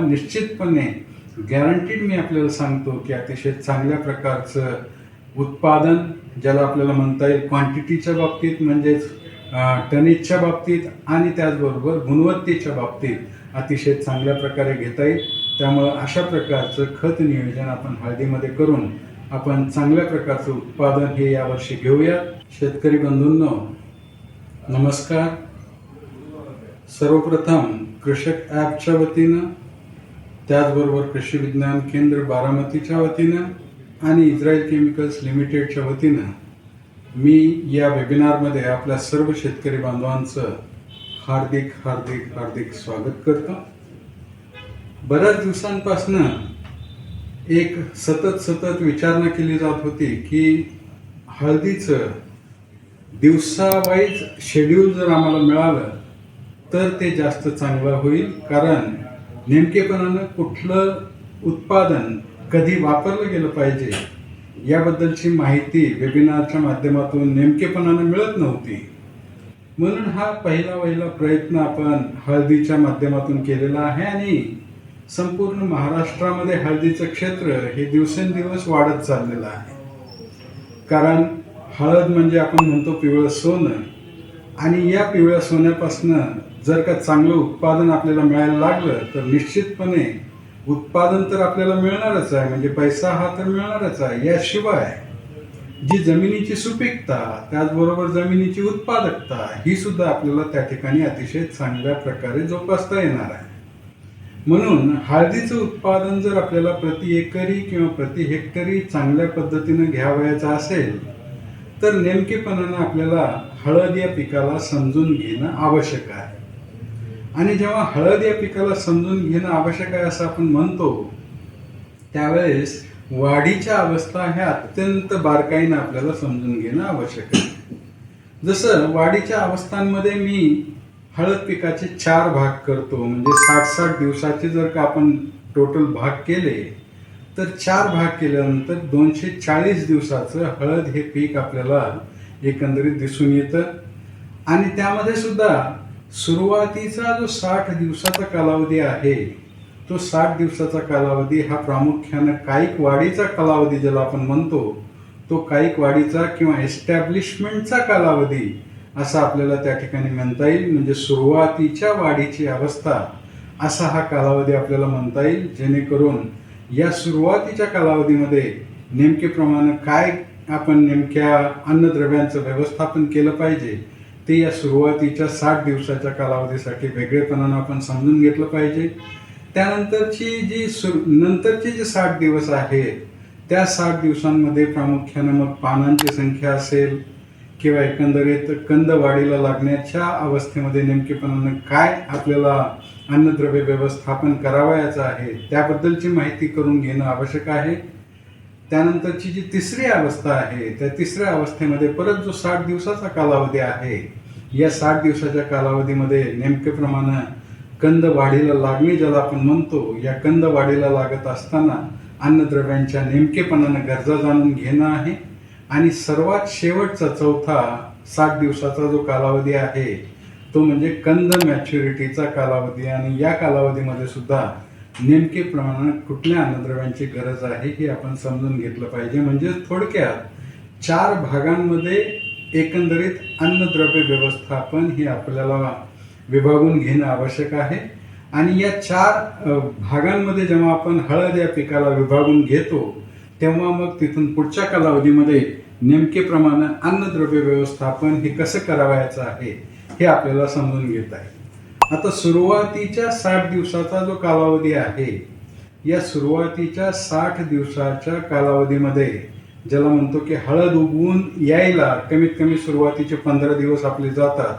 तुम्हाला निश्चितपणे गॅरंटीड मी आपल्याला सांगतो की अतिशय चांगल्या प्रकारचं उत्पादन ज्याला आपल्याला म्हणता येईल क्वांटिटीच्या बाबतीत म्हणजेच टनेजच्या बाबतीत आणि त्याचबरोबर गुणवत्तेच्या बाबतीत अतिशय चांगल्या प्रकारे घेता येईल. त्यामुळं अशा प्रकारचं खत नियोजन आपण हळदीमध्ये करून आपण चांगल्या प्रकारचं उत्पादन हे यावर्षी घेऊया. शेतकरी बंधूंनो नमस्कार. सर्वप्रथम कृषक ॲपच्या वतीनं त्याचबरोबर कृषी विज्ञान केंद्र बारामतीच्या वतीनं आणि इस्रायल केमिकल्स लिमिटेडच्या वतीनं मी या वेबिनारमध्ये आपल्या सर्व शेतकरी बांधवांचं हार्दिक हार्दिक हार्दिक स्वागत करतो. बऱ्याच दिवसांपासनं एक सतत सतत विचारणा केली जात होती की हळदीचं दिवसावाईज शेड्यूल जर आम्हाला मिळालं तर ते जास्त चांगलं होईल. कारण नेमकेपणानं कुठलं उत्पादन कधी वापरलं गेलं पाहिजे याबद्दलची माहिती वेबिनारच्या माध्यमातून नेमकेपणानं मिळत नव्हती. म्हणून हा पहिला वहिला प्रयत्न आपण हळदीच्या माध्यमातून केलेला आहे आणि संपूर्ण महाराष्ट्रामध्ये हळदीचं क्षेत्र हे दिवसेंदिवस वाढत चाललेलं आहे. कारण हळद म्हणजे आपण म्हणतो पिवळं सोनं आणि या पिवळ्या सोन्यापासनं जर का चांगलं उत्पादन आपल्याला मिळायला लागलं तर निश्चितपणे उत्पादन तर आपल्याला मिळणारच आहे म्हणजे पैसा हा तर मिळणारच आहे. याशिवाय जी जमिनीची सुपीकता त्याचबरोबर जमिनीची उत्पादकता ही सुद्धा आपल्याला त्या ठिकाणी अतिशय चांगल्या प्रकारे जोपासता येणार आहे. म्हणून हळदीचं उत्पादन जर आपल्याला प्रति एकरी किंवा प्रति हेक्टरी चांगल्या पद्धतीनं घ्यावयाचं असेल तर नेमकेपणानं आपल्याला हळद या पिकाला समजून घेणं आवश्यक आहे. आणि जेव्हा हळद या पिकाला समजून घेणं आवश्यक आहे असं आपण म्हणतो त्यावेळेस वाढीच्या अवस्था ह्या अत्यंत बारकाईनं आपल्याला समजून घेणं आवश्यक आहे. जसं वाढीच्या अवस्थांमध्ये मी हळद पिकाचे चार भाग करतो म्हणजे साठ साठ दिवसाचे जर का आपण टोटल भाग केले तर चार भाग केल्यानंतर दोनशे चाळीस दिवसाचं हळद हे पीक आपल्याला एकंदरीत दिसून येतं. आणि त्यामध्ये सुद्धा सुरुवातीचा जो साठ दिवसाचा कालावधी आहे तो साठ दिवसाचा कालावधी हा प्रामुख्यानं कायिक वाढीचा कालावधी ज्याला आपण म्हणतो तो कायिक वाढीचा किंवा एस्टॅब्लिशमेंटचा कालावधी असा आपल्याला त्या ठिकाणी म्हणता येईल. म्हणजे सुरुवातीच्या वाढीची अवस्था असा हा कालावधी आपल्याला म्हणता येईल. जेणेकरून या सुरुवातीच्या कालावधीमध्ये नेमकेप्रमाणे काय आपण नेमक्या अन्नद्रव्यांचं व्यवस्थापन केलं पाहिजे ते या सुरुवातीच्या साठ दिवसाच्या कालावधीसाठी वेगळेपणानं आपण समजून घेतलं पाहिजे. त्यानंतरची जी सुर नंतरचे जे साठ दिवस आहेत त्या साठ दिवसांमध्ये प्रामुख्यानं मग पानांची संख्या असेल किंवा एकंदरीत कंद वाढीला लागण्याच्या अवस्थेमध्ये नेमकेपणानं काय आपल्याला अन्नद्रव्य व्यवस्थापन करावयाचं आहे त्याबद्दलची माहिती करून घेणं आवश्यक आहे. त्यानंतरची जी तिसरी अवस्था आहे त्या तिसऱ्या अवस्थेमध्ये परत जो साठ दिवसाचा कालावधी आहे या साठ दिवसाच्या कालावधीमध्ये नेमकेप्रमाणे कंद वाढीला लागणे ज्याला आपण म्हणतो या कंद वाढीला लागत असताना अन्नद्रव्यांच्या नेमकेपणानं गरजा जाणून घेणं आहे. आणि सर्वात शेवटचा चौथा साठ दिवसाचा जो कालावधी आहे तो म्हणजे कंद मॅच्युरिटीचा कालावधी. आणि या कालावधीमध्ये सुद्धा नेमके प्रमाणात कुठल्या अन्नद्रव्यांची गरज आहे हे आपण समजून घेतलं पाहिजे. म्हणजे थोडक्यात चार भागांमध्ये एकंदरीत अन्नद्रव्य व्यवस्थापन हे आपल्याला विभागून घेणं आवश्यक आहे. आणि या चार भागांमध्ये जेव्हा आपण हळद या पिकाला विभागून घेतो तेव्हा मग तिथून पुढच्या कालावधीमध्ये नेमके प्रमाण अन्नद्रव्य व्यवस्थापन हे कसं करावयाचं आहे हे आपल्याला समजून घेत आहे आता सुरुवातीच्या साठ दिवसाचा जो कालावधी आहे या सुरुवातीच्या साठ दिवसाच्या कालावधीमध्ये ज्याला म्हणतो की हळद उगवून यायला कमीत कमी सुरुवातीचे पंधरा दिवस आपले जातात.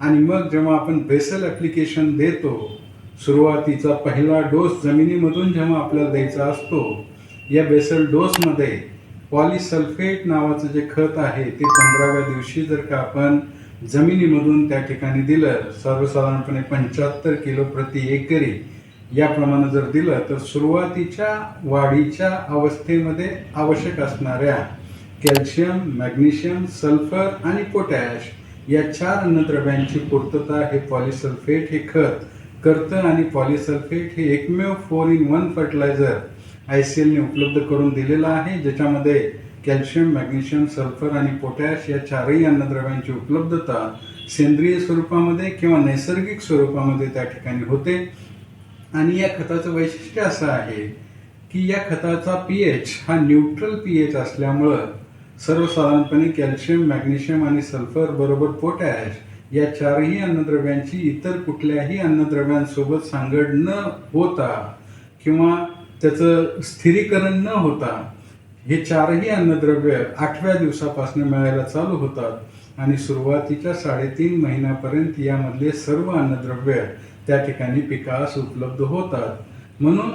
आणि मग जेव्हा आपण बेसल ॲप्लिकेशन देतो सुरुवातीचा पहिला डोस जमिनीमधून जेव्हा आपल्याला द्यायचा असतो या बेसल डोसमध्ये पॉलिसल्फेट नावाचं जे खत आहे ते पंधराव्या दिवशी जर का आपण जमिनीमधून त्या ठिकाणी दिलं सर्वसाधारणपणे पंच्याहत्तर किलो प्रति एकरी याप्रमाणे जर दिलं तर सुरुवातीच्या वाढीच्या अवस्थेमध्ये आवश्यक असणाऱ्या कॅल्शियम मॅग्नेशियम सल्फर आणि पोटॅश या चार अन्नद्रव्यांची पूर्तता हे पॉलिसल्फेट हे खत करतं आणि पॉलिसल्फेट हे एकमेव four in one fertiliser I C एलने उपलब्ध करून दिलेलं आहे ज्याच्यामध्ये कॅल्शियम मॅग्नेशियम सल्फर आणि पोटॅश या चारही अन्नद्रव्यांची उपलब्धता सेंद्रिय स्वरूपामध्ये किंवा नैसर्गिक स्वरूपामध्ये त्या ठिकाणी होते. आणि या खताचं वैशिष्ट्य असं आहे की या खताचा पीएच हा न्यूट्रल पीएच असल्यामुळं सर्वसाधारणपणे कॅल्शियम मॅग्नेशियम आणि सल्फर बरोबर पोटॅश या चारही अन्नद्रव्यांची इतर कुठल्याही अन्नद्रव्यांसोबत सांगड न होता किंवा त्याचं स्थिरीकरण न होता हे चारही अन्नद्रव्य आठव्या दिवसापासून मिळायला चालू होतात आणि सुरुवातीच्या साडेतीन महिन्यापर्यंत यामधले सर्व अन्नद्रव्य त्या ठिकाणी पिकास उपलब्ध होतात. म्हणून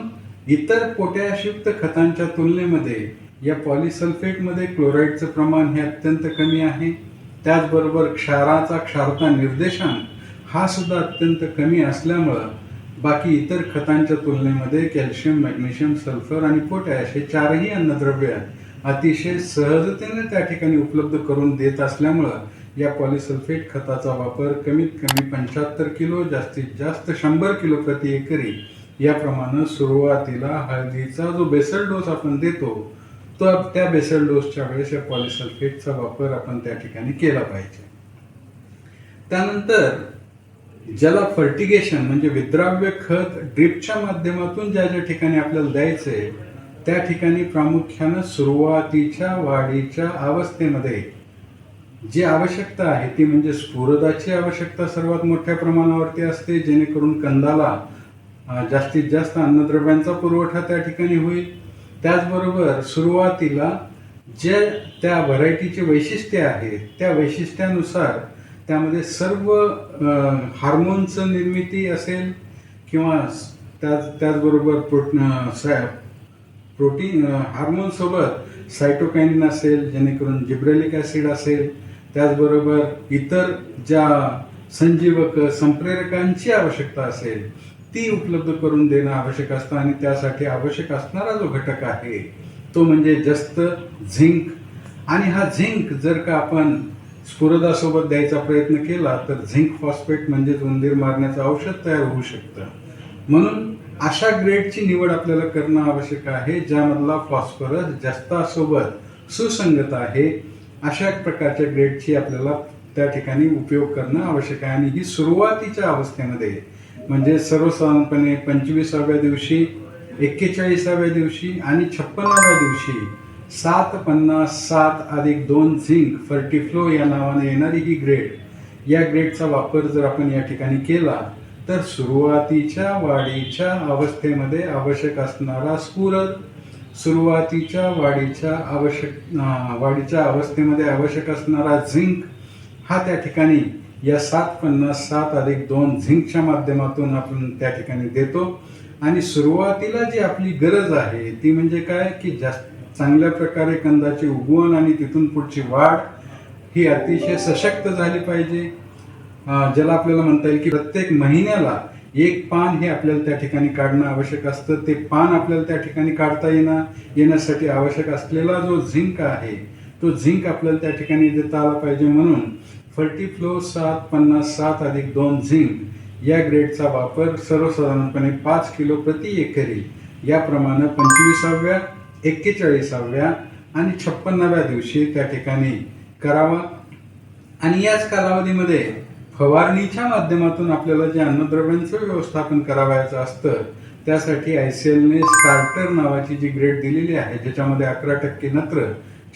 इतर पोटॅशयुक्त खतांच्या तुलनेमध्ये या पॉलिसल्फेटमध्ये क्लोराईडचं प्रमाण हे अत्यंत कमी आहे. त्याचबरोबर क्षाराचा क्षारता निर्देशांक हा सुद्धा अत्यंत कमी असल्यामुळं बाकी इतर खतांच्या तुलनेमध्ये कॅल्शियम मॅग्नेशियम सल्फर आणि पोटॅश हे चारही अन्नद्रव्य अतिशय सहजतेने त्या ठिकाणी उपलब्ध करून देत असल्यामुळं या पॉलिसल्फेट खताचा वापर कमीत कमी पंच्याहत्तर किलो जास्तीत जास्त शंभर किलो प्रति एकरी याप्रमाणे सुरुवातीला हळदीचा जो बेसल डोस आपण देतो तो त्या बेसल डोसच्या वेळेस या पॉलिसल्फेटचा वापर आपण त्या ठिकाणी केला पाहिजे. त्यानंतर ज्याला फर्टिगेशन म्हणजे विद्राव्य खत ड्रिपच्या माध्यमातून ज्या ज्या ठिकाणी आपल्याला द्यायचंय त्या ठिकाणी प्रामुख्यानं सुरुवातीच्या वाढीच्या अवस्थेमध्ये जी आवश्यकता आहे ती म्हणजे स्फुरदाची आवश्यकता सर्वात मोठ्या प्रमाणावरती असते जेणेकरून कंदाला जास्तीत जास्त अन्नद्रव्यांचा पुरवठा त्या ठिकाणी होईल. त्याचबरोबर सुरुवातीला जे त्या व्हरायटीचे वैशिष्ट्य आहेत त्या वैशिष्ट्यानुसार त्यामध्ये सर्व हार्मोनचं निर्मिती असेल किंवा त्याच त्याचबरोबर प्रोट अं, प्रोटीन हार्मोनसोबत सायटोकाईन सायटोकायनिन असेल जेणेकरून जिब्रेलिक ॲसिड असेल त्याचबरोबर इतर ज्या संजीवक संप्रेरकांची आवश्यकता असेल ती उपलब्ध करून देणं आवश्यक असतं आणि त्यासाठी आवश्यक असणारा जो घटक आहे तो म्हणजे जास्त झिंक. आणि हा झिंक जर का आपण स्फुरदासोबत द्यायचा प्रयत्न केला तर झिंक फॉस्फेट म्हणजेच उंदीर मारण्याचं औषध तयार होऊ शकतं. म्हणून अशा ग्रेडची निवड आपल्याला करणं आवश्यक आहे ज्यामधला फॉस्फरस जस्तासोबत सुसंगत आहे. अशा प्रकारच्या ग्रेडची आपल्याला त्या ठिकाणी उपयोग करणं आवश्यक आहे. आणि ही सुरुवातीच्या अवस्थेमध्ये म्हणजे सर्वसाधारणपणे पंचवीसाव्या दिवशी एक्केचाळीसाव्या दिवशी आणि छप्पनाव्या दिवशी सात पन्नास सात अधिक दोन झिंक फर्टिफ्लो या नावाने येणारी ही ग्रेड. या ग्रेडचा वापर जर आपण या ठिकाणी केला तर सुरुवातीच्या वाढीच्या अवस्थेमध्ये आवश्यक असणारा स्फुरद सुरुवातीच्या वाढीच्या आवश्यक वाढीच्या अवस्थेमध्ये आवश्यक असणारा झिंक हा त्या ठिकाणी या सात पन्नास सात अधिक दोन झिंकच्या माध्यमातून आपण त्या ठिकाणी देतो. आणि सुरुवातीला जी आपली गरज आहे ती म्हणजे काय? की जास्त चांगल्या प्रकारे कंदाची उगवण आणि तिथून पुढची वाढ ही अतिशय सशक्त झाली पाहिजे. ज्याला आपल्याला म्हणता येईल की प्रत्येक महिन्याला एक पान हे आपल्याला त्या ठिकाणी काढणं आवश्यक असतं. ते पान आपल्याला त्या ठिकाणी काढता येणं येण्यासाठी आवश्यक असलेला जो झिंक आहे तो झिंक आपल्याला त्या ठिकाणी देता आला पाहिजे. म्हणून फर्टिफ्लो सात पन्नास सात अधिक दोन झिंक या ग्रेडचा वापर सर्वसाधारणपणे पाच किलो प्रति एकरी याप्रमाणे पंचवीसाव्या एक्केचाळीसाव्या आणि छप्पन्नाव्या दिवशी त्या ठिकाणी करावा. आणि याच कालावधीमध्ये फवारणीच्या माध्यमातून आपल्याला जे अन्नद्रव्यांचं व्यवस्थापन करावायचं असतं त्यासाठी आय सी एलने स्टार्टर नावाची जी ग्रेड दिलेली आहे ज्याच्यामध्ये अकरा टक्के नत्र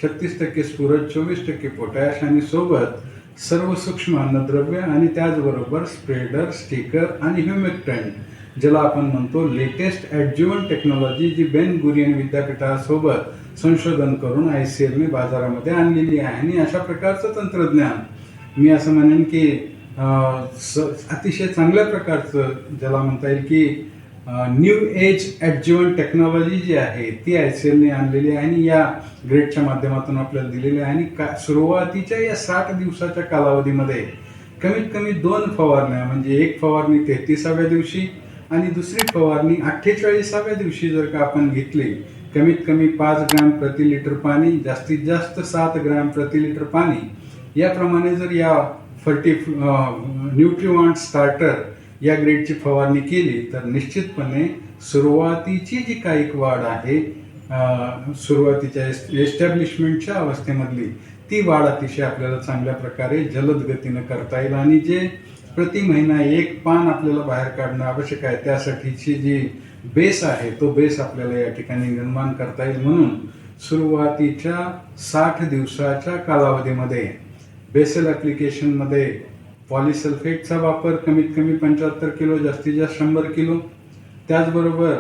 छत्तीस टक्के स्फुरद चोवीस टक्के पोटॅश आणि सोबत सर्व सूक्ष्म अन्नद्रव्य आणि त्याचबरोबर स्प्रेडर स्टिकर आणि ह्युमेक्टंट ज्याला आपण म्हणतो लेटेस्ट ॲडज्युवन टेक्नॉलॉजी जी बेन गुरियन विद्यापीठासोबत संशोधन करून आय सी एलने बाजारामध्ये आणलेली आहे आणि अशा प्रकारचं तंत्रज्ञान. मी असं म्हणेन की स- अतिशय चांगल्या प्रकारचं ज्याला म्हणता येईल की न्यू एज ॲडज्युवन टेक्नॉलॉजी जी आहे ती आय सी एलने आणलेली आहे आणि या ग्रेडच्या माध्यमातून आपल्याला दिलेली आहे. आणि का सुरुवातीच्या या साठ दिवसाच्या कालावधीमध्ये कमीत कमी दोन फवारण्या म्हणजे एक फवारणी तेहतीसाव्या दिवशी आणि दुसरी फवारणी अठ्ठेचाळीसाव्या दिवशी जर का आपण घेतली कमीत कमी पाच ग्रॅम प्रति लिटर पाणी जास्तीत जास्त सात ग्रॅम प्रति लिटर पाणी याप्रमाणे जर या फर्टी न्यूट्रिवॉन्ट स्टार्टर या ग्रेडची फवारणी केली तर निश्चितपणे सुरुवातीची जी काही वाढ आहे सुरुवातीच्या एस्टॅब्लिशमेंटच्या अवस्थेमधली ती वाढ अतिशय आपल्याला चांगल्या प्रकारे जलद गतीनं करता येईल. आणि जे प्रति महिना एक पान आपल्याला बाहेर काढणं आवश्यक आहे. त्यासाठीची जी बेस आहे तो बेस आपल्याला या ठिकाणी निर्माण करता येईल म्हणून सुरुवातीच्या साठ दिवसाच्या कालावधीमध्ये बेसल ॲप्लिकेशनमध्ये पॉलिसल्फेटचा वापर कमीत कमी पंच्याहत्तर किलो जास्तीत जास्त शंभर किलो. त्याचबरोबर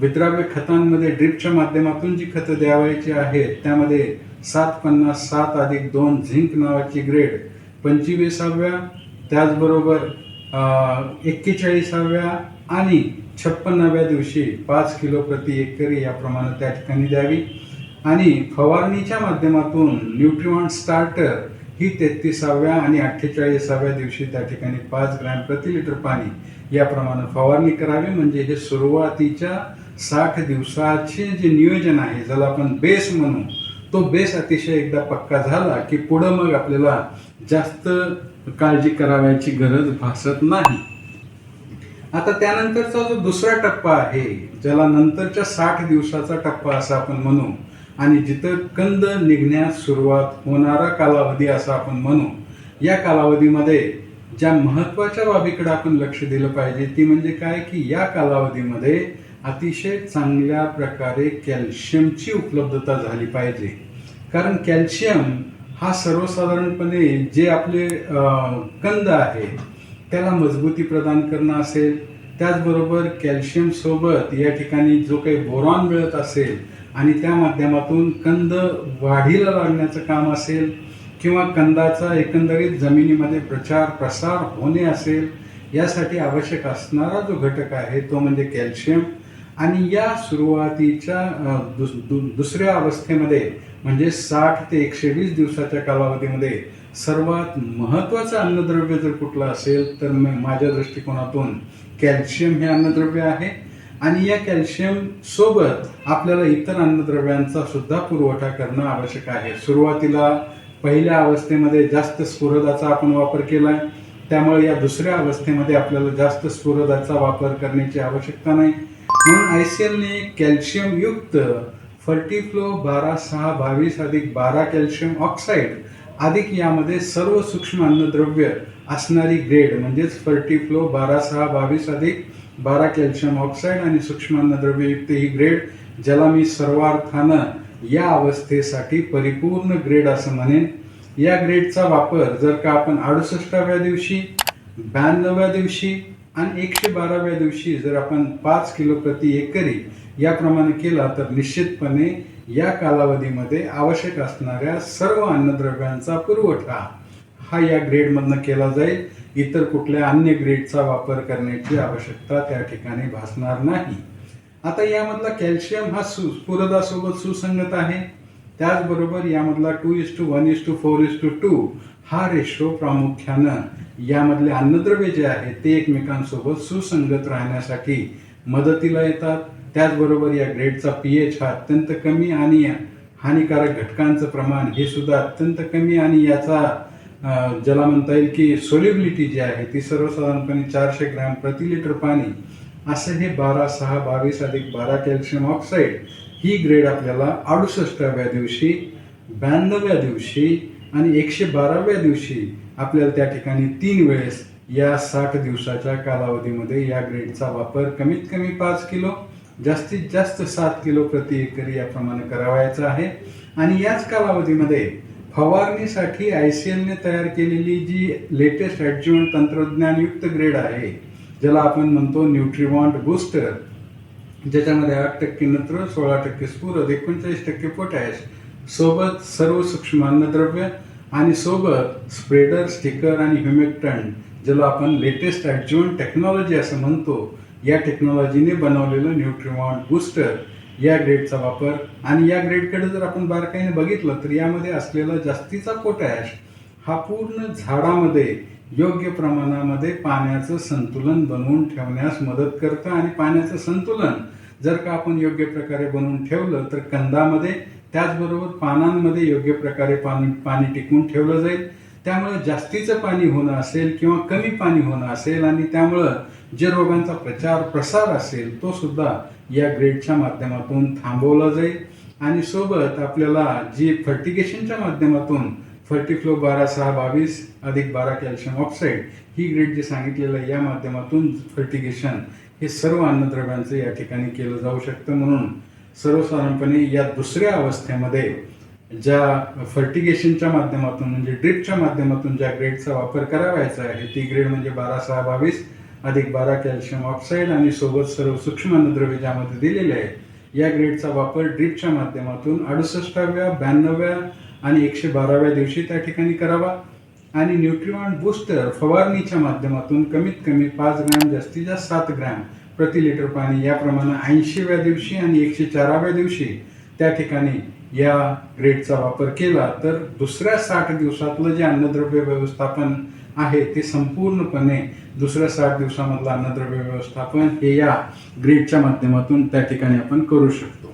विद्राव्य खतांमध्ये ड्रिपच्या माध्यमातून जी खतं द्यावायची आहेत त्यामध्ये सात पन्नास सात अधिक दोन झिंक नावाची ग्रेड पंचवीसाव्या त्याचबरोबर एक्केचाळीसाव्या आणि छप्पन्नाव्या दिवशी पाच किलो प्रति एकरी याप्रमाणे त्या ठिकाणी द्यावी. आणि फवारणीच्या माध्यमातून न्यूट्रिऑन स्टार्टर ही तेहतीसाव्या आणि अठ्ठेचाळीसाव्या दिवशी त्या ठिकाणी पाच ग्रॅम प्रति लिटर पाणी याप्रमाणे फवारणी करावी. म्हणजे हे सुरुवातीच्या साठ दिवसाचे जे नियोजन आहे ज्याला आपण बेस म्हणू तो बेस अतिशय एकदा पक्का झाला की पुढं मग आपल्याला जास्त काळजी करावयाची गरज भासत नाही. आता त्यानंतरचा जो दुसरा टप्पा आहे ज्याला नंतरच्या साठ दिवसाचा टप्पा असं आपण म्हणू आणि जिथं कंद निघण्यास सुरुवात होणारा कालावधी असं आपण म्हणू या कालावधीमध्ये ज्या महत्त्वाच्या बाबीकडे आपण लक्ष दिलं पाहिजे ती म्हणजे काय? की या कालावधीमध्ये अतिशय चांगल्या प्रकारे कॅल्शियमची उपलब्धता झाली पाहिजे. कारण कॅल्शियम हा सर्वसाधारणपणे जे आपले कंद आहे त्याला मजबूती प्रदान करणं असेल त्याचबरोबर कॅल्शियम सोबत या ठिकाणी जो काही बोरॉन मिळत असेल आणि त्या माध्यमातून कंद वाढीला लागण्याचं काम असेल किंवा कंदाचा एकंदरीत जमिनीमध्ये प्रचार प्रसार होणे असेल यासाठी आवश्यक असणारा जो घटक आहे तो म्हणजे कॅल्शियम आणि या सुरुवातीच्या दुस- दु- दुसऱ्या अवस्थेमध्ये म्हणजे साठ ते एकशे वीस दिवसाच्या कालावधीमध्ये सर्वात महत्वाचं अन्नद्रव्य जर कुठलं असेल तर माझ्या दृष्टिकोनातून कॅल्शियम हे अन्नद्रव्य आहे. आणि या कॅल्शियम सोबत आपल्याला इतर अन्नद्रव्यांचा सुद्धा पुरवठा करणं आवश्यक आहे. सुरुवातीला पहिल्या अवस्थेमध्ये जास्त स्फुरदाचा आपण वापर केलाय. त्यामुळे या दुसऱ्या अवस्थेमध्ये आपल्याला जास्त स्फुरदाचा वापर करण्याची आवश्यकता नाही. म्हणून आय सी एलने कॅल्शियम युक्त फर्टिफ्लो बारा सहा बावीस अधिक बारा कॅल्शियम ऑक्साईड अधिक यामध्ये सर्व सूक्ष्म अन्नद्रव्य असणारी ग्रेड म्हणजेच फर्टिफ्लो बारा सहा बावीस अधिक बारा कॅल्शियम ऑक्साईड आणि सूक्ष्म अन्नद्रव्ययुक्त ही ग्रेड ज्याला मी सर्वार्थानं या अवस्थेसाठी परिपूर्ण ग्रेड असं म्हणेन. या ग्रेडचा वापर जर का आपण अडुसष्टाव्या दिवशी ब्याण्णव्या दिवशी आणि एकशे बाराव्या दिवशी जर आपण पाच किलो प्रति एकरी याप्रमाणे केला तर निश्चितपणे या कालावधीमध्ये आवश्यक असणाऱ्या सर्व अन्नद्रव्यांचा पुरवठा हा या ग्रेडमधनं केला जाईल. इतर कुठल्या अन्य ग्रेडचा वापर करण्याची आवश्यकता त्या ठिकाणी भासणार नाही. आता यामधला कॅल्शियम हा सु स्फुरदासोबत सुसंगत आहे. त्याचबरोबर यामधला two is two one is two four is two two हा रेशो प्रामुख्यानं यामधले अन्नद्रव्य जे आहे ते एकमेकांसोबत सुसंगत राहण्यासाठी मदतीला येतात. त्याचबरोबर या ग्रेडचा पी एच हा अत्यंत कमी आणि हानिकारक घटकांचं प्रमाण हे सुद्धा अत्यंत कमी आणि याचा ज्याला म्हणता येईल की सोल्युबिलिटी जी आहे ती सर्वसाधारणपणे चारशे ग्रॅम प्रति लिटर पाणी असं हे बारा सहा बावीस अधिक बारा कॅल्शियम ऑक्साईड ही ग्रेड आपल्याला अडुसष्टाव्या दिवशी ब्याण्णव्या दिवशी आणि एकशे बाराव्या दिवशी आपल्याला त्या ठिकाणी तीन वेळेस या साठ दिवसाच्या कालावधीमध्ये या ग्रेडचा वापर कमीत कमी पाच किलो जास्तीत जास्त सात किलो प्रति एकरी याप्रमाणे करावायचं आहे. आणि याच कालावधीमध्ये फवारणीसाठी आय सी एलने तयार केलेली जी लेटेस्ट ॲडज्युएंट तंत्रज्ञानयुक्त ग्रेड आहे ज्याला आपण म्हणतो न्यूट्रिवॉन्ट बूस्टर ज्याच्यामध्ये आठ टक्के नत्र सोळा टक्के स्फुरद एकोणचाळीस टक्के पोटॅश सोबत सर्व सूक्ष्म अन्नद्रव्य आणि सोबत स्प्रेडर स्टिकर आणि ह्युमेक्टन ज्याला आपण लेटेस्ट ॲडज्युएंट टेक्नॉलॉजी असं म्हणतो. या टेक्नॉलॉजीने बनवलेलं न्यूट्रिमॉन बूस्टर या ग्रेडचा वापर. आणि या ग्रेडकडे जर आपण बारकाईने बघितलं तर यामध्ये असलेला जास्तीचा पोटॅश हा पूर्ण झाडामध्ये योग्य प्रमाणामध्ये पाण्याचं संतुलन बनवून ठेवण्यास मदत करतं. आणि पाण्याचं संतुलन जर का आपण योग्य प्रकारे बनवून ठेवलं तर कंदामध्ये त्याचबरोबर पानांमध्ये योग्य प्रकारे पाणी पाणी टिकवून ठेवलं जाईल. त्यामुळे जास्तीचं पाणी होणं असेल किंवा कमी पाणी होणं असेल आणि त्यामुळं जे रोगांचा प्रचार प्रसार असेल तो सुद्धा या ग्रेडच्या माध्यमातून थांबवला जाईल. आणि सोबत आपल्याला जी फर्टिगेशनच्या माध्यमातून फर्टिफ्लो बारा सहा बावीस अधिक बारा कॅल्शियम ऑक्साईड ही ग्रेड जे सांगितलेलं आहे या माध्यमातून फर्टिगेशन हे सर्व अन्नद्रव्यांचं या ठिकाणी केलं जाऊ शकतं म्हणून सर्वसाधारणपणे या दुसऱ्या अवस्थेमध्ये ज्या फर्टिगेशनच्या माध्यमातून म्हणजे ड्रिपच्या माध्यमातून ज्या ग्रेडचा वापर करावायचा आहे ती ग्रेड म्हणजे बारा सहा बावीस अधिक बारा कॅल्शियम ऑक्साईड आणि सोबत सर्व सूक्ष्म अन्नद्रव्य ज्यामध्ये दिलेले आहे या ग्रेडचा वापर ड्रिपच्या माध्यमातून अडुसष्टाव्या ब्याण्णव्या आणि एकशे बाराव्या दिवशी त्या ठिकाणी करावा. आणि न्यूट्रिवॉन बूस्टर फवारणीच्या माध्यमातून कमीत कमी पाच ग्रॅम जास्तीत जास्त सात ग्रॅम प्रति लिटर पाणी याप्रमाणे ऐंशीव्या दिवशी आणि एकशे चाराव्या दिवशी त्या ठिकाणी या ग्रेडचा वापर केला. तर दुसऱ्या साठ दिवसातलं जे अन्नद्रव्य व्यवस्थापन आहे ते संपूर्णपणे दुसऱ्या साठ दिवसामधलं अन्नद्रव्य व्यवस्थापन हे या ग्रीडच्या माध्यमातून त्या ठिकाणी आपण करू शकतो.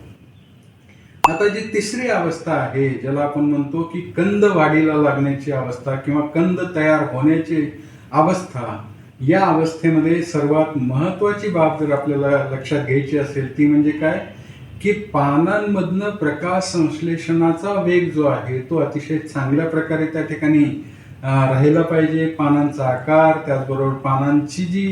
आता जी तिसरी अवस्था आहे ज्याला आपण म्हणतो की कंद वाढीला लागण्याची अवस्था किंवा कंद तयार होण्याची अवस्था या अवस्थेमध्ये सर्वात महत्वाची बाब जर आपल्याला लक्षात घ्यायची असेल ती म्हणजे काय? की पानांमधनं प्रकाश संश्लेषणाचा वेग जो आहे तो अतिशय चांगल्या प्रकारे त्या ठिकाणी राहिला पाहिजे पानांचा आकार त्याचबरोबर पानांची जी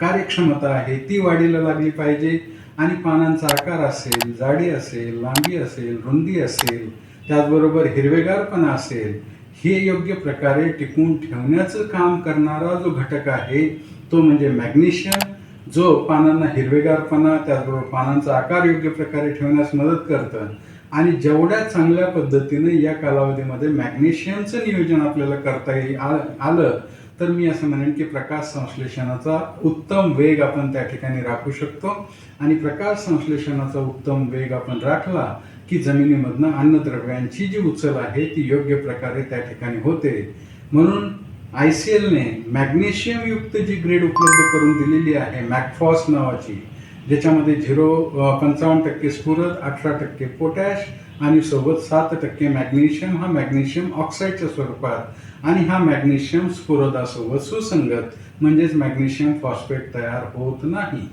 कार्यक्षमता आहे ती वाढीला लागली पाहिजे. आणि पानांचा आकार असेल जाडी असेल लांबी असेल रुंदी असेल त्याचबरोबर हिरवेगारपणा असेल हे योग्य प्रकारे टिकून ठेवण्याचं काम करणारा जो घटक आहे तो म्हणजे मॅग्नेशियम जो पानांना हिरवेगारपणा त्याचबरोबर पानांचा आकार योग्य प्रकारे ठेवण्यास मदत करतं. आणि जेवढ्या चांगल्या पद्धतीने या कालावधीमध्ये मॅग्नेशियमचं नियोजन आपल्याला करता येईल आ- आलं तर मी असं म्हणेन की प्रकाश संश्लेषणाचा उत्तम वेग आपण त्या ठिकाणी राखू शकतो. आणि प्रकाश संश्लेषणाचा उत्तम वेग आपण राखला की जमिनीमधनं अन्नद्रव्यांची जी उचल आहे ती योग्य प्रकारे त्या ठिकाणी होते. म्हणून आय सी एलने मॅग्नेशियमयुक्त जी ग्रेड उपलब्ध करून दिलेली आहे मॅकफॉस नावाची ज्याच्यामध्ये झिरो पंचावन्न टक्के स्फुरद अठरा टक्के पोटॅश आणि सोबत सात टक्के मॅग्नेशियम. हा मॅग्नेशियम ऑक्साईडच्या स्वरूपात आणि हा मॅग्नेशियम स्फुरदासोबत सुसंगत. म्हणजेच मॅग्नेशियम फॉस्फेट तयार होत नाही.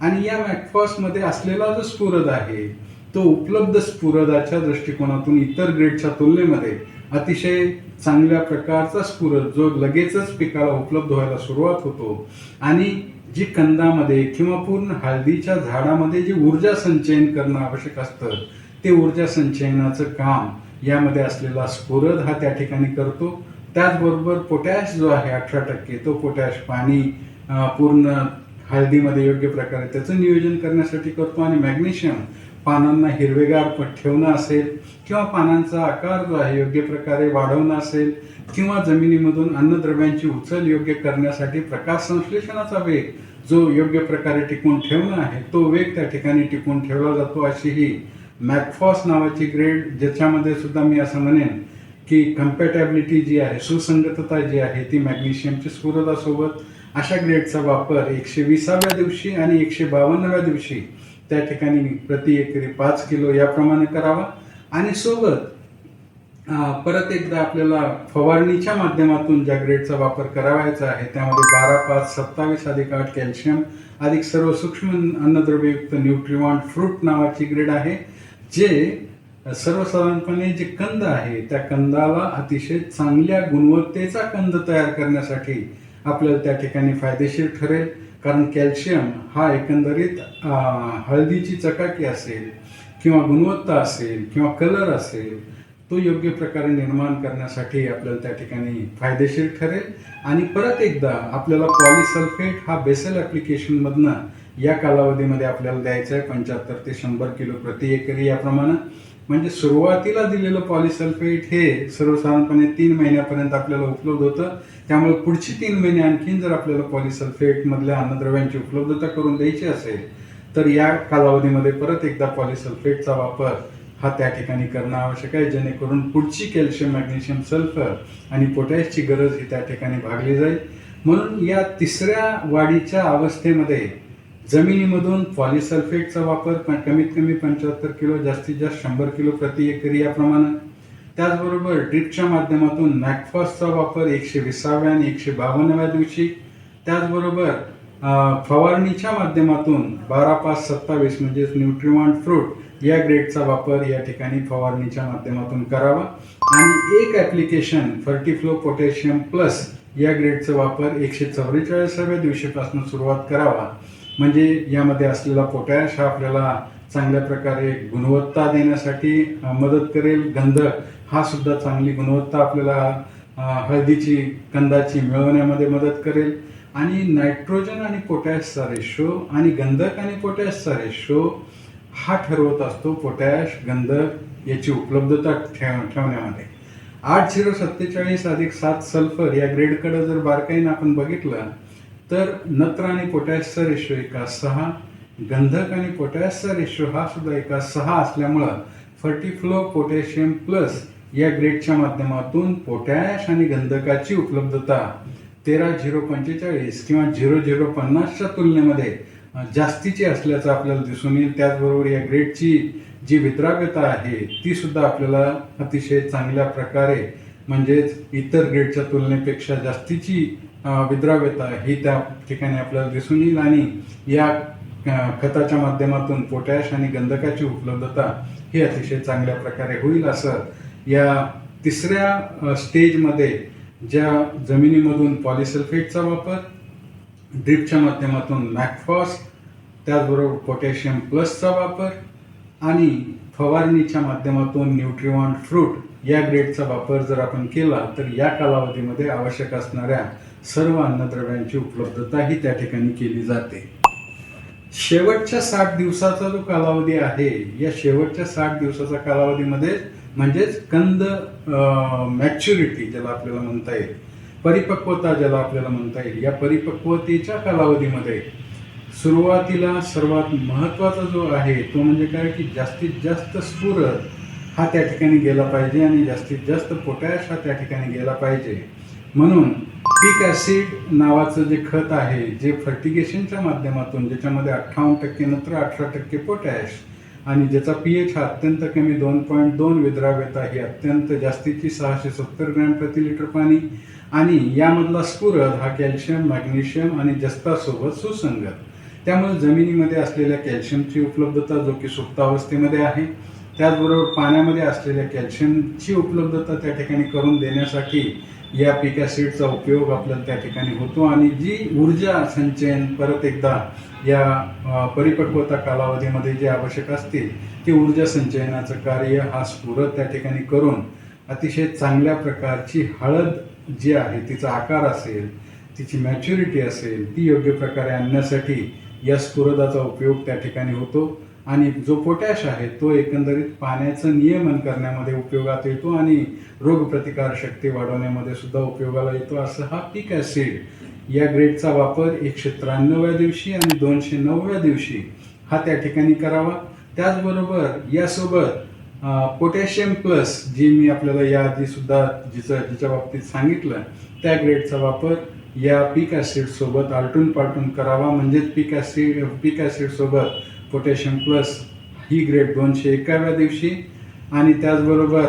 आणि या मॅकफॉसमध्ये असलेला जो स्फुरद आहे तो उपलब्ध स्फुरदाच्या दृष्टिकोनातून इतर ग्रेडच्या तुलनेमध्ये अतिशय चांगल्या प्रकारचा स्फुरद जो लगेचच पिकाला उपलब्ध व्हायला सुरुवात होतो. आणि जी कंदामध्ये किंवा पूर्ण हळदीच्या झाडामध्ये जी ऊर्जा संचयन करणं आवश्यक असतं ते ऊर्जा संचयनाचं काम यामध्ये असलेला स्फुरद हा त्या ठिकाणी करतो. त्याचबरोबर पोटॅश जो आहे अठरा टक्के तो पोटॅश पाणी पूर्ण हळदीमध्ये योग्य प्रकारे त्याचं नियोजन करण्यासाठी करतो. आणि मॅग्नेशियम पानांना हिरवेगार ठेवणं असेल किंवा पानांचा आकार जो आहे योग्य प्रकारे वाढवणं असेल किंवा जमिनीमधून अन्नद्रव्यांची उचल योग्य करण्यासाठी प्रकाश संश्लेषणाचा वेग जो योग्य प्रकारे टिकून ठेवणं आहे तो वेग त्या ठिकाणी टिकून ठेवला जातो अशी ही मॅकफॉस नावाची ग्रेड ज्याच्यामध्ये सुद्धा मी असं म्हणेन की कम्पॅटॅबिलिटी जी आहे सुसंगतता जी आहे ती मॅग्नेशियमच्या स्फुरदासोबत अशा ग्रेडचा वापर एकशे विसाव्या दिवशी आणि एकशे बावन्नव्या दिवशी त्या ठिकाणी प्रति एकरी पाच किलो याप्रमाणे करावा. आणि सोबत परत एकदा आपल्याला फवारणीच्या माध्यमातून ज्या ग्रेडचा वापर करावायचा आहे त्यामध्ये बारा पाच सत्तावीस अधिक आठ कॅल्शियम अधिक सर्व सूक्ष्म अन्नद्रव्ययुक्त न्यूट्रिवॉन फ्रूट नावाची ग्रेड आहे जे सर्वसाधारणपणे जे कंद आहे त्या कंदाला अतिशय चांगल्या गुणवत्तेचा कंद तयार करण्यासाठी आपल्याला त्या ठिकाणी फायदेशीर ठरेल. कारण कॅल्शियम हा एकंदरीत हळदीची चकाकी असेल किंवा गुणवत्ता असेल किंवा कलर असेल तो योग्य प्रकारे निर्माण करण्यासाठी आपल्याला त्या ठिकाणी फायदेशीर ठरेल. आणि परत एकदा आपल्याला पॉलिसल्फेट हा बेसल ॲप्लिकेशनमधनं या कालावधीमध्ये आपल्याला द्यायचं आहे पंच्याहत्तर ते शंभर किलो प्रति एकरी याप्रमाणे. म्हणजे सुरुवातीला दिलेलं पॉलिसल्फेट हे सर्वसाधारणपणे तीन महिन्यापर्यंत आपल्याला उपलब्ध होतं. त्यामुळे पुढची तीन महिने आणखीन जर आपल्याला पॉलिसल्फेटमधल्या अन्नद्रव्यांची उपलब्धता करून द्यायची असेल तर या कालावधीमध्ये परत एकदा पॉलिसल्फेटचा वापर हा त्या ठिकाणी करणं आवश्यक आहे जेणेकरून पुढची कॅल्शियम मॅग्नेशियम सल्फर आणि पोटॅशची गरज ही त्या ठिकाणी भागली जाईल. म्हणून या तिसऱ्या वाढीच्या अवस्थेमध्ये जमिनीमधून पॉलिसल्फेटचा वापर कमीत कमी पंच्याहत्तर किलो जास्तीत जास्त शंभर किलो प्रति एकरी याप्रमाणे. त्याचबरोबर ड्रिपच्या माध्यमातून नॅकफॉसचा वापर एकशे विसाव्या आणि एकशे बावन्नव्या दिवशी. त्याचबरोबर फवारणीच्या माध्यमातून बारा पाच सत्तावीस म्हणजेच न्यूट्रिमांट फ्रूट या ग्रेडचा वापर या ठिकाणी फवारणीच्या माध्यमातून करावा. आणि एक ॲप्लिकेशन फर्टिफ्लो पोटॅशियम प्लस या ग्रेडचा वापर एकशे चव्वेचाळीसाव्या दिवशीपासून सुरुवात करावा. म्हणजे यामध्ये असलेला पोटॅश हा आपल्याला चांगल्या प्रकारे गुणवत्ता देण्यासाठी मदत करेल. गंधक हा सुद्धा चांगली गुणवत्ता आपल्याला हळदीची कंदाची मिळवण्यामध्ये मदत करेल. आणि नायट्रोजन आणि पोटॅशचा रेशो आणि गंधक आणि पोटॅशचा रेशो हा ठरवत असतो पोटॅश गंधक याची उपलब्धता ठेव ठेवण्यामध्ये. आठ झिरो सत्तेचाळीस अधिक सात सल्फर या ग्रेडकडं जर बारकाईनं आपण बघितलं तर नत्र आणि पोटॅशचा रेशो एका सहा गंधक आणि पोटॅशचा रेशो हा सुद्धा एका सहा असल्यामुळं फर्टिफ्लो पोटॅशियम प्लस या ग्रेडच्या माध्यमातून पोटॅश आणि गंधकाची उपलब्धता तेरा झिरो पंचेचाळीस किंवा झिरो झिरो पन्नासच्या तुलनेमध्ये जास्तीची असल्याचं आपल्याला दिसून येईल. त्याचबरोबर या ग्रेडची जी विद्राव्यता आहे ती सुद्धा आपल्याला अतिशय चांगल्या प्रकारे म्हणजेच इतर ग्रेडच्या तुलनेपेक्षा जास्तीची विद्राव्यता ही त्या ठिकाणी आपल्याला दिसून येईल. आणि या खताच्या माध्यमातून पोटॅश आणि गंधकाची उपलब्धता ही अतिशय चांगल्या प्रकारे होईल असं या तिसऱ्या स्टेजमध्ये ज्या जमिनीमधून पॉलिसल्फेटचा वापर ड्रिपच्या माध्यमातून मॅकफॉस त्याचबरोबर पोटॅशियम प्लसचा वापर आणि फवारणीच्या माध्यमातून न्यूट्रिवॉन फ्रूट या ग्रेडचा वापर जर आपण केला तर या कालावधीमध्ये आवश्यक असणाऱ्या सर्व अन्नद्रव्यांची उपलब्धता ही त्या ठिकाणी केली जाते. शेवटच्या साठ दिवसाचा जो कालावधी आहे या शेवटच्या साठ दिवसाच्या कालावधीमध्ये म्हणजेच कंद मॅच्युरिटी ज्याला आपल्याला म्हणता येईल परिपक्वता ज्याला आपल्याला म्हणता येईल या परिपक्वतेच्या कालावधीमध्ये सुरुवातीला सर्वात महत्त्वाचा जो आहे तो म्हणजे काय की जास्तीत जास्त स्फुर हा त्या ठिकाणी गेला पाहिजे आणि जास्तीत जास्त पोटॅश हा त्या ठिकाणी गेला पाहिजे. म्हणून पीक ॲसिड नावाचं जे खत आहे जे फर्टिगेशनच्या माध्यमातून ज्याच्यामध्ये अठ्ठावन्न टक्के नंतर अठरा टक्के पोटॅश आणि ज्याचा पी एच हा अत्यंत कमी दोन पॉईंट दोन विद्राव्यता ही अत्यंत जास्तीची सहाशे सत्तर ग्रॅम प्रति लिटर पाणी. आणि यामधला स्फुरद हा कॅल्शियम मॅग्नेशियम आणि जस्तासोबत सुसंगत. त्यामुळे जमिनीमध्ये असलेल्या कॅल्शियमची उपलब्धता जो की सुप्तावस्थेमध्ये आहे त्याचबरोबर पाण्यामध्ये असलेल्या कॅल्शियमची उपलब्धता त्या ठिकाणी करून देण्यासाठी या पिकॅसिडचा उपयोग आपल्याला त्या ठिकाणी होतो. आणि जी ऊर्जा संचयन परत एकदा या परिपक्वता कालावधीमध्ये जे आवश्यक असतील ते ऊर्जा संचयनाचं कार्य हा स्फुरद त्या ठिकाणी करून अतिशय चांगल्या प्रकारची हळद जी आहे तिचा आकार असेल तिची मॅच्युरिटी असेल ती योग्य प्रकारे आणण्यासाठी या स्फुरदाचा उपयोग त्या ठिकाणी होतो. आणि जो पोटॅश आहे तो एकंदरीत पाण्याचं नियमन करण्यामध्ये उपयोगात येतो आणि रोगप्रतिकार शक्ती वाढवण्यामध्ये सुद्धा उपयोगाला येतो. असं हा पीक ॲसिड या ग्रेडचा वापर एकशे त्र्याण्णव्या दिवशी आणि दोनशे नवव्या दिवशी हा त्या ठिकाणी करावा. त्याचबरोबर यासोबत पोटॅशियम प्लस जी मी आपल्याला याआधी सुद्धा जिचं जिच्या बाबतीत सांगितलं त्या ग्रेडचा वापर या पीक ॲसिडसोबत आलटून पालटून करावा. म्हणजेच पीक ॲसिड पीक ॲसिडसोबत पोटॅशियम प्लस ही ग्रेड दोनशे एकाव्या दिवशी आणि त्याचबरोबर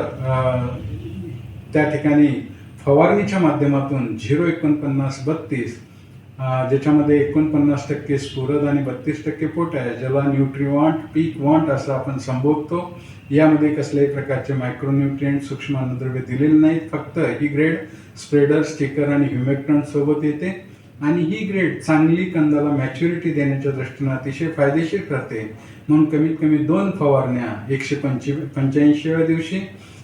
त्या ठिकाणी फवारणीच्या माध्यमातून झिरो एकोणपन्नास बत्तीस ज्याच्यामध्ये एकोणपन्नास टक्के स्फुरद आणि बत्तीस टक्के पोटॅश ज्याला न्यूट्रिवॉन्ट पीक वॉन्ट असं आपण संबोधतो. यामध्ये कसल्याही प्रकारचे मायक्रोन्युट्रिएंट सूक्ष्म अन्नद्रव्य दिलेले नाहीत फक्त ही ग्रेड स्प्रेडर स्टिकर आणि ह्युमेक्टन सोबत येते. आणि ही ग्रेड चांगली कंदाला मॅच्युरिटी देण्याच्या दृष्टीनं अतिशय फायदेशीर ठरते. म्हणून कमीत कमी दोन फवारण्या एकशे पंचे पंच्याऐंशीव्या दिवशी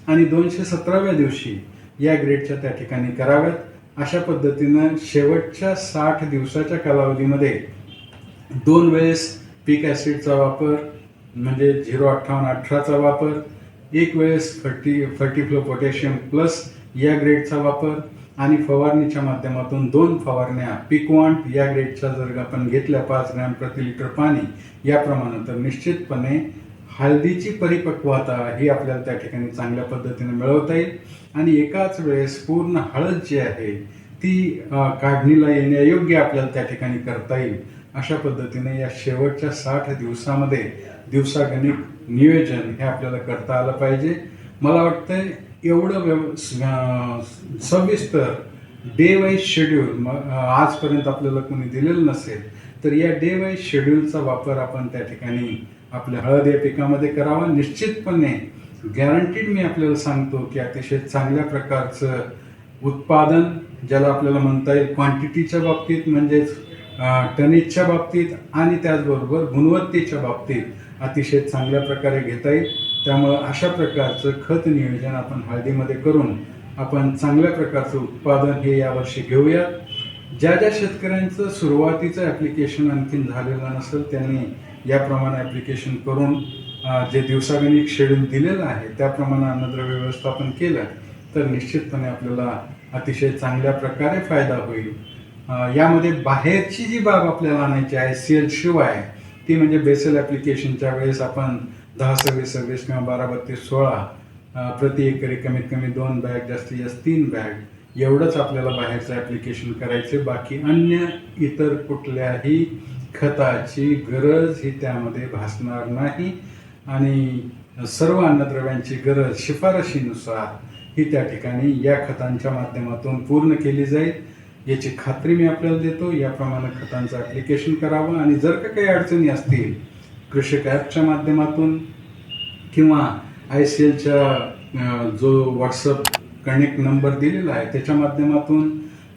आणि दोनशे सतराव्या दिवशी या ग्रेडच्या त्या ठिकाणी कराव्यात. अशा पद्धतीनं शेवटच्या साठ दिवसाच्या कालावधीमध्ये दोन वेळेस पीक ॲसिडचा वापर म्हणजे झिरो अठ्ठावन्न अठराचा वापर एक वेळेस फर्टी फर्टीफ्लो पोटॅशियम प्लस या ग्रेडचा वापर आणि फवारणीच्या माध्यमातून दोन फवारण्या पिकवॉन्ट या ग्रेडच्या जर आपण घेतल्या पाच ग्रॅम प्रति लिटर पाणी याप्रमाणे तर निश्चितपणे हळदीची परिपक्वता ही आपल्याला त्या ठिकाणी चांगल्या पद्धतीने मिळवता येईल. आणि एकाच वेळेस पूर्ण हळद जी आहे ती काढणीला येण्यायोग्य आपल्याला त्या ठिकाणी करता येईल. अशा पद्धतीने या शेवटच्या साठ दिवसामध्ये दिवसागणिक नियोजन हे आपल्याला करता आलं पाहिजे. मला वाटतंय एवढं व्यव सविस्तर डे वाईज शेड्यूल मग आजपर्यंत आपल्याला कोणी दिलेलं नसेल तर या डे वाईज शेड्यूलचा वापर आपण त्या ठिकाणी आपल्या हळद या पिकामध्ये करावा. निश्चितपणे गॅरंटीड मी आपल्याला सांगतो की अतिशय चांगल्या प्रकारचं उत्पादन ज्याला आपल्याला म्हणता येईल क्वांटिटीच्या बाबतीत म्हणजेच टनेजच्या बाबतीत आणि त्याचबरोबर गुणवत्तेच्या बाबतीत अतिशय चांगल्या प्रकारे घेता येईल. त्यामुळं अशा प्रकारचं खत नियोजन आपण हळदीमध्ये करून आपण चांगल्या प्रकारचं उत्पादन हे यावर्षी घेऊया. ज्या ज्या शेतकऱ्यांचं सुरुवातीचं ॲप्लिकेशन आणखीन झालेलं नसेल त्यांनी याप्रमाणे ॲप्लिकेशन करून जे दिवसागणिक शेड्यूल दिलेलं आहे त्याप्रमाणे अन्नद्रव्य व्यवस्थापन केलं तर निश्चितपणे आपल्याला अतिशय चांगल्या प्रकारे फायदा होईल. यामध्ये बाहेरची जी बाब आपल्याला आणायची आहे सी एल शिवाय ती म्हणजे बेसल ॲप्लिकेशनच्या वेळेस आपण दहा सव्वीस सव्वीस किंवा बारा बत्तीस सोळा प्रति एकरी कमीत कमी दोन बॅग जास्तीत जास्त तीन बॅग एवढंच आपल्याला बाहेरचं ॲप्लिकेशन करायचे. बाकी अन्य इतर कुठल्याही खताची गरज ही त्यामध्ये भासणार नाही. आणि सर्व अन्नद्रव्यांची गरज शिफारशीनुसार ही त्या ठिकाणी या खतांच्या माध्यमातून पूर्ण केली जाईल. याची खात्री मी आपल्याला देतो. याप्रमाणे खतांचं ॲप्लिकेशन करावं. आणि जर का काही अडचणी असतील कृषक ॲपच्या माध्यमातून किंवा आय सी एलच्या जो व्हॉट्सअप कनेक्ट नंबर दिलेला आहे त्याच्या माध्यमातून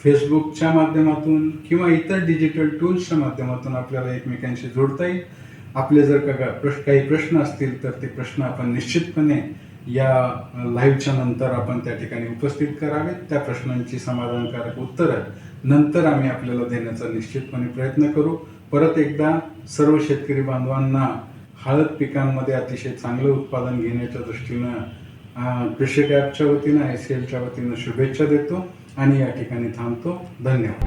फेसबुकच्या माध्यमातून किंवा इतर डिजिटल टूल्सच्या माध्यमातून आपल्याला एकमेकांशी जोडता येईल. आपले जर का का प्रश्न काही प्रश्न असतील तर ते प्रश्न आपण निश्चितपणे या लाईव्हच्या नंतर आपण त्या ठिकाणी उपस्थित करावेत. त्या प्रश्नांची समाधानकारक उत्तरं नंतर आम्ही आपल्याला देण्याचा निश्चितपणे प्रयत्न करू. परत एकदा सर्व शेतकरी बांधवांना हळद पिकांमध्ये अतिशय चांगलं उत्पादन घेण्याच्या दृष्टीनं अं, कृषी ॲपच्या वतीनं आय सी एलच्या वतीनं शुभेच्छा देतो आणि या ठिकाणी थांबतो. धन्यवाद.